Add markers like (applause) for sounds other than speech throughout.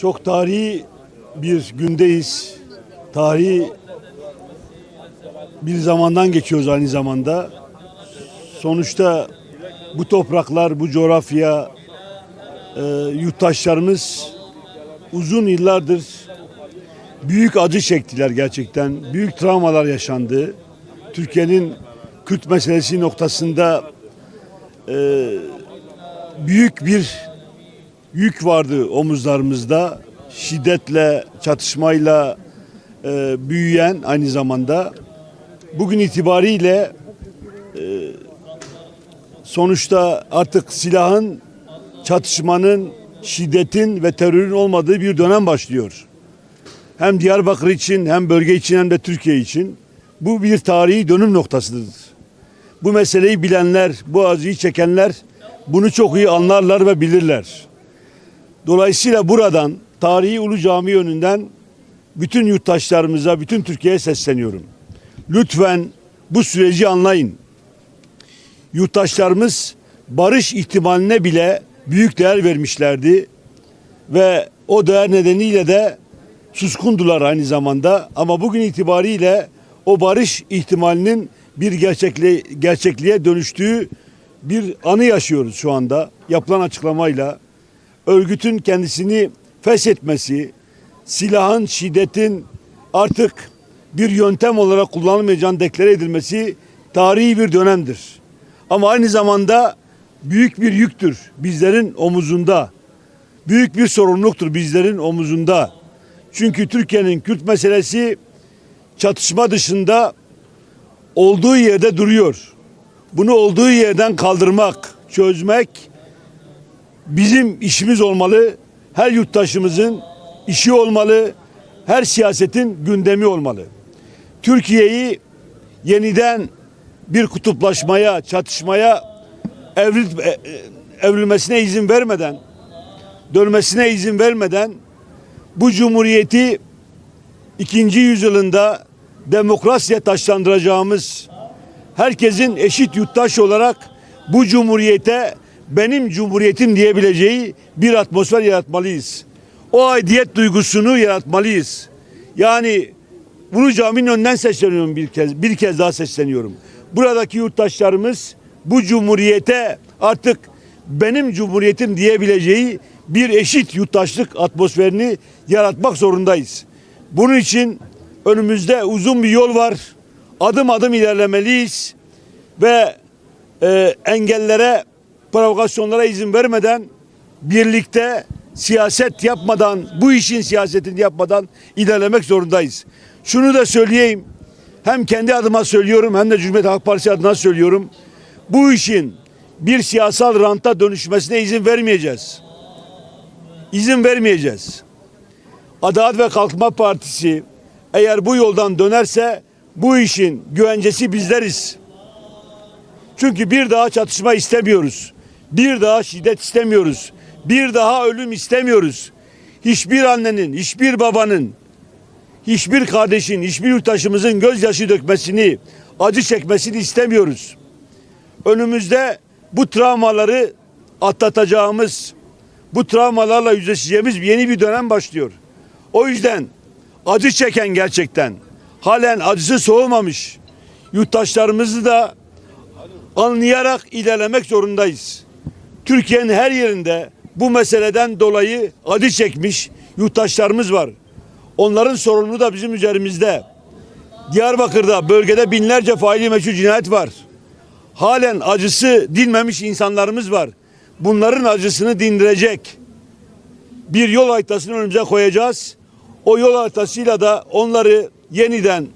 Çok tarihi bir gündeyiz. Tarihi bir zamandan geçiyoruz aynı zamanda. Sonuçta bu topraklar, bu coğrafya, e, yurttaşlarımız uzun yıllardır büyük acı çektiler gerçekten. Büyük travmalar yaşandı. Türkiye'nin Kürt meselesi noktasında e, büyük bir yük vardı omuzlarımızda. Şiddetle, çatışmayla e, büyüyen aynı zamanda. Bugün itibariyle e, sonuçta artık silahın, çatışmanın, şiddetin ve terörün olmadığı bir dönem başlıyor. Hem Diyarbakır için hem bölge için hem de Türkiye için bu bir tarihi dönüm noktasıdır. Bu meseleyi bilenler, bu acıyı çekenler bunu çok iyi anlarlar ve bilirler. Dolayısıyla buradan tarihi Ulu Cami yönünden bütün yurttaşlarımıza, bütün Türkiye'ye sesleniyorum. Lütfen bu süreci anlayın. Yurttaşlarımız barış ihtimaline bile büyük değer vermişlerdi ve o değer nedeniyle de suskundular aynı zamanda ama bugün itibariyle o barış ihtimalinin bir gerçekli, gerçekliğe dönüştüğü bir anı yaşıyoruz şu anda yapılan açıklamayla. Örgütün kendisini feshetmesi, silahın, şiddetin artık bir yöntem olarak kullanılmayacağını deklare edilmesi tarihi bir dönemdir. Ama aynı zamanda büyük bir yüktür bizlerin omuzunda. Büyük bir sorumluluktur bizlerin omuzunda. Çünkü Türkiye'nin Kürt meselesi çatışma dışında olduğu yerde duruyor. Bunu olduğu yerden kaldırmak, çözmek bizim işimiz olmalı. Her yurttaşımızın işi olmalı. Her siyasetin gündemi olmalı. Türkiye'yi yeniden bir kutuplaşmaya, çatışmaya e, e, evrilmesine izin vermeden, dönmesine izin vermeden bu cumhuriyeti ikinci yüzyılında demokrasiye taşlandıracağımız herkesin eşit yurttaş olarak bu cumhuriyete benim cumhuriyetim diyebileceği bir atmosfer yaratmalıyız. O aidiyet duygusunu yaratmalıyız. Yani bunu caminin önünden sesleniyorum bir kez, bir kez daha sesleniyorum. Buradaki yurttaşlarımız bu cumhuriyete artık benim cumhuriyetim diyebileceği bir eşit yurttaşlık atmosferini yaratmak zorundayız. Bunun için önümüzde uzun bir yol var. Adım adım ilerlemeliyiz ve e, engellere, provokasyonlara izin vermeden birlikte siyaset yapmadan, bu işin siyasetini yapmadan ilerlemek zorundayız. Şunu da söyleyeyim. Hem kendi adıma söylüyorum hem de Cumhuriyet Halk Partisi adına söylüyorum. Bu işin bir siyasal ranta dönüşmesine izin vermeyeceğiz. İzin vermeyeceğiz. Adalet ve Kalkınma Partisi eğer bu yoldan dönerse bu işin güvencesi bizleriz. Çünkü bir daha çatışma istemiyoruz. Bir daha şiddet istemiyoruz. Bir daha ölüm istemiyoruz. Hiçbir annenin, hiçbir babanın, hiçbir kardeşin, hiçbir yurttaşımızın gözyaşı dökmesini, acı çekmesini istemiyoruz. Önümüzde bu travmaları atlatacağımız, bu travmalarla yüzleşeceğimiz yeni bir dönem başlıyor. O yüzden acı çeken gerçekten halen acısı soğumamış yurttaşlarımızı da anlayarak ilerlemek zorundayız. Türkiye'nin her yerinde bu meseleden dolayı acı çekmiş yurttaşlarımız var. Onların sorumluluğu da bizim üzerimizde. Diyarbakır'da bölgede binlerce faili meçhul cinayet var. Halen acısı dinmemiş insanlarımız var. Bunların acısını dindirecek bir yol haritasını önümüze koyacağız. O yol haritasıyla da onları yeniden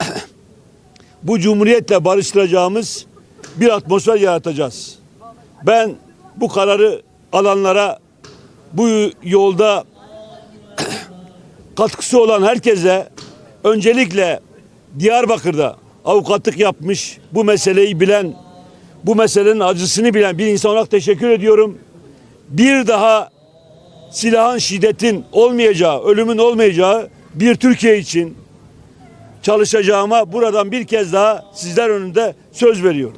(clears throat) bu cumhuriyetle barıştıracağımız bir atmosfer yaratacağız. Ben bu kararı alanlara bu yolda (clears throat) katkısı olan herkese öncelikle Diyarbakır'da avukatlık yapmış, bu meseleyi bilen, bu meselenin acısını bilen bir insan olarak teşekkür ediyorum. Bir daha silahın şiddetin olmayacağı, ölümün olmayacağı bir Türkiye için çalışacağıma buradan bir kez daha sizler önünde söz veriyorum.